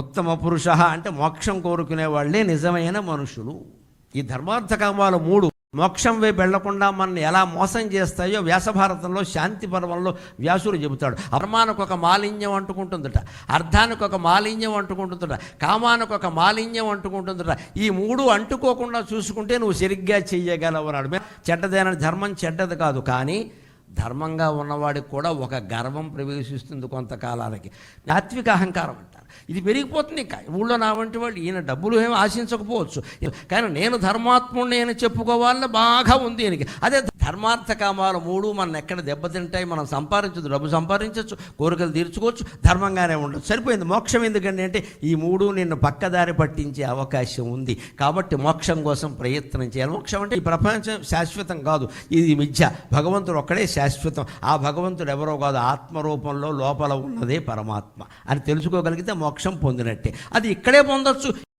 ఉత్తమ పురుష అంటే మోక్షం కోరుకునే వాళ్ళే నిజమైన మనుషులు. ఈ ధర్మార్థ కామాలు మూడు. మోక్షం వైపు వెళ్ళకుండా మనల్ని ఎలా మోసం చేస్తాయో వ్యాసభారతంలో శాంతి పర్వంలో వ్యాసుడు చెబుతాడు. అర్మానికి ఒక మాలిన్యం అంటుకుంటుందట. అర్థానికి ఒక మాలిన్యం అంటుకుంటుందట. కామానికి ఒక మాలిన్యం అంటుకుంటుందట. ఈ మూడు అంటుకోకుండా చూసుకుంటే నువ్వు సరిగ్గా చెయ్యగలవు అన్నాడు చెడ్డదైన ధర్మం చెడ్డది కాదు. కానీ ధర్మంగా ఉన్నవాడికి కూడా ఒక గర్వం ప్రవేశిస్తుంది కొంతకాలానికి. తాత్విక అహంకారం అంట. ఇది పెరిగిపోతుంది. ఇంకా ఊళ్ళో నా వంటి వాళ్ళు ఈయన డబ్బులు ఏమి ఆశించకపోవచ్చు. కానీ నేను ధర్మాత్ముడిని అని చెప్పుకోవాలని బాగా ఉంది ఈయనకి. అదే ధర్మార్థ కామాలు మూడు మన ఎక్కడ దెబ్బతింటాయి మనం సంపాదించదు డబ్బు సంపాదించవచ్చు కోరికలు తీర్చుకోవచ్చు ధర్మంగానే ఉండదు సరిపోయింది. మోక్షం ఎందుకంటే అంటే ఈ మూడు నిన్ను పక్కదారి పట్టించే అవకాశం ఉంది. కాబట్టి మోక్షం కోసం ప్రయత్నం చేయాలి. మోక్షం అంటే ఈ ప్రపంచం శాశ్వతం కాదు. ఇది మిథ్య. భగవంతుడు ఒక్కడే శాశ్వతం. ఆ భగవంతుడు ఎవరో కాదు. ఆత్మరూపంలో లోపల ఉన్నదే పరమాత్మ. అని తెలుసుకోగలిగితే మోక్షం పొందినట్టే. అది ఇక్కడే పొందొచ్చు